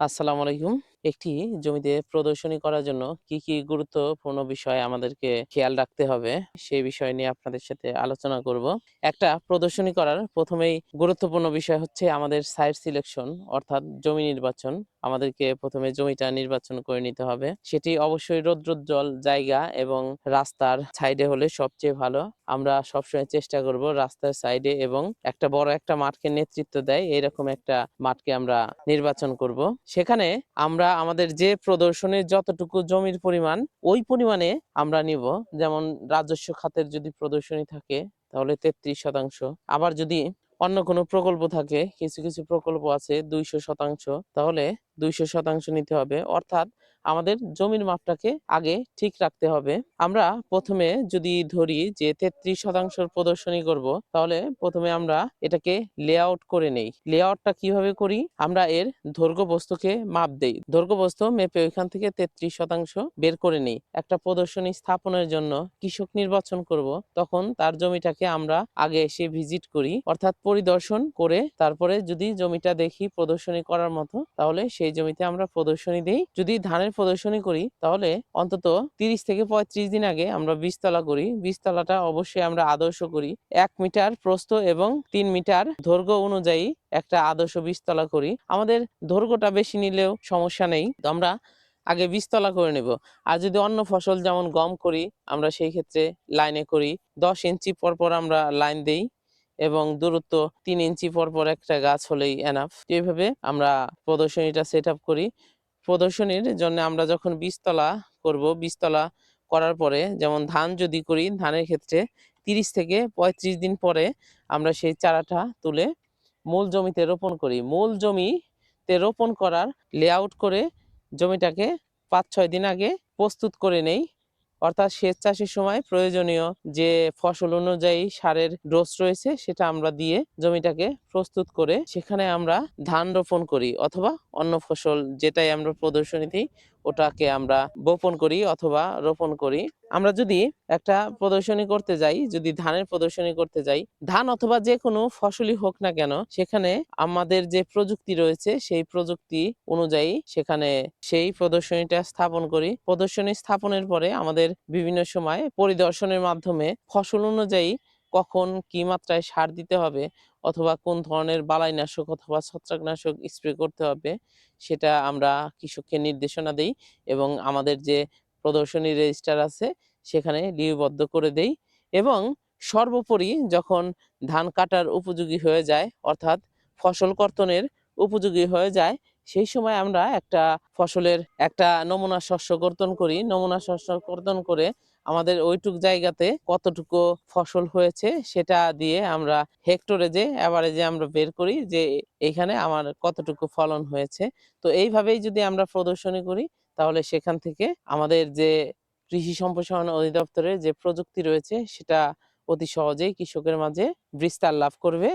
আসসালামু আলাইকুম। একটি জমিতে প্রদর্শনী করার জন্য কি, কি গুরুত্বপূর্ণ বিষয় আমাদেরকে খেয়াল রাখতে হবে, সেই বিষয় নিয়ে আপনাদের সাথে আলোচনা করব। একটা প্রদর্শনী করার ১ম এই গুরুত্বপূর্ণ বিষয় হচ্ছে আমাদের সাইট সিলেকশন অর্থাৎ জমি নির্বাচন। আমাদেরকে ১ম এ জমিটা নির্বাচন করে নিতে হবে। সেটি অবশ্যই রৌদ্রোজ্জ্বল জায়গা এবং রাস্তার সাইডে হলে সবচেয়ে ভালো। আমরা সবসময় চেষ্টা করব রাস্তার সাইডে এবং একটা বড় একটা মাঠকে নেতৃত্ব দেয় এরকম একটা মাঠকে আমরা নির্বাচন করব। সেখানে আমরা আমাদের যে প্রদর্শনের যতটুকু জমির পরিমাণ ওই পরিমাণে আমরা নিব। যেমন রাজস্ব খাতের যদি প্রদর্শনী থাকে তাহলে ৩৩ শতাংশ। আবার যদি অন্য কোনো প্রকল্প থাকে, কিছু, কিছু প্রকল্প আছে ২০০ শতাংশ তাহলে ২০০ শতাংশ নিতে হবে। অর্থাৎ আমাদের জমির মাপটাকে আগে ঠিক রাখতে হবে। আমরা ১ম এ যদি ধরি যে ৩৩ শতাংশের প্রদর্শনী করব, তাহলে ১ম এ আমরা এটাকে লেআউট করে নেই। লেআউটটা কীভাবে করি? আমরা এর দৈর্ঘ্য বস্তুকে মাপ দেই। দৈর্ঘ্য বস্তু মেপে ওইখান থেকে ৩৩ শতাংশ বের করে নেই। একটা প্রদর্শনী স্থাপনের জন্য কৃষক নির্বাচন করব, তখন তার জমিটাকে আমরা আগে এসে ভিজিট করি। অর্থাৎ পরিদর্শন করে তারপরে যদি জমিটা দেখি প্রদর্শনী করার মতো, তাহলে সেই জমিতে আমরা প্রদর্শনী দেই। যদি ধানের প্রদর্শনী করি তাহলে অন্তত ৩০ থেকে ৩৫ দিন আগে আমরা বীজতলা করি। বীজতলাটা অবশ্যই আমরা আদর্শ করি। এক মিটার প্রস্থ এবং তিন মিটার দৈর্ঘ্য অনুযায়ী একটা আদর্শ বীজতলা করি। আমাদের দৈর্ঘ্যটা বেশি নিলেও সমস্যা নেই। আমরা আগে বীজতলা করে নেব। আর যদি অন্য ফসল যেমন গম করি, আমরা সেই ক্ষেত্রে লাইনে করি। ১০ ইঞ্চি পর, পর আমরা লাইন দেই এবং দূরত্ব তিন ইঞ্চি পর, পর একটা গাছ হলেই এনাফ। এইভাবে আমরা প্রদর্শনীটা সেটআপ করি। প্রদর্শনীর জন্য আমরা যখন বীজতলা করব, বীজতলা করার পরে যেমন ধান যদি করি, ধানের ক্ষেত্রে ৩০ থেকে ৩৫ দিন পরে আমরা সেই চারাটা তুলে মূল জমিতে রোপণ করি। মূল জমিতে রোপণ করার লেআউট করে জমিটাকে ৫-৬ দিন আগে প্রস্তুত করে নেই। অর্থাৎ সেচ চাষের সময় প্রয়োজনীয় যে ফসল অনুযায়ী সারের ডোজ রয়েছে, সেটা আমরা দিয়ে জমিটাকে প্রস্তুত করে সেখানে আমরা ধান রোপণ করি অথবা অন্য ফসল যেটাই আমরা প্রদর্শনী দিই ওটাকে আমরা বপন করি অথবা রোপণ করি। আমরা যদি একটা প্রদর্শনী করতে যাই, যদি ধানের প্রদর্শনী করতে যাই, ধান অথবা যেকোনো ফসলই হোক না কেন সেখানে আমাদের যে প্রযুক্তি রয়েছে সেই প্রযুক্তি অনুযায়ী সেখানে সেই প্রদর্শনীটা স্থাপন করি। প্রদর্শনী স্থাপনের পরে আমাদের বিভিন্ন সময় পরিদর্শনের মাধ্যমে ফসল অনুযায়ী কখন কি মাত্রায় সার দিতে হবে? অথবা কোন ধরনের বালাইনাশক অথবা ছত্রাকনাশক স্প্রে করতে হবে? সেটা আমরা কৃষককে নির্দেশনা দেই এবং আমাদের যে প্রদর্শনী রেজিস্টার আছে, সেখানে লিপিবদ্ধ করে দেই এবং সর্বোপরি যখন ধান কাটার উপযোগী হয়ে যায়, অর্থাৎ ফসল কর্তনের উপযোগী হয়ে যায় সেই সময় আমরা একটা ফসলের একটা নমুনা শস্য কর্তন করি। নমুনা শস্য কর্তন করে আমাদের ওইটুক জায়গাতে কতটুকু ফসল হয়েছে সেটা দিয়ে আমরা হেক্টরে যে এভারেজে আমরা বের করি যে এখানে আমার কতটুকু ফলন হয়েছে। তো এইভাবেই যদি আমরা প্রদর্শনী করি, তাহলে সেখান থেকে আমাদের যে কৃষি সম্প্রসারণ অধিদপ্তরের যে প্রযুক্তি রয়েছে, সেটা অতি সহজেই কৃষকের মাঝে বিস্তার লাভ করবে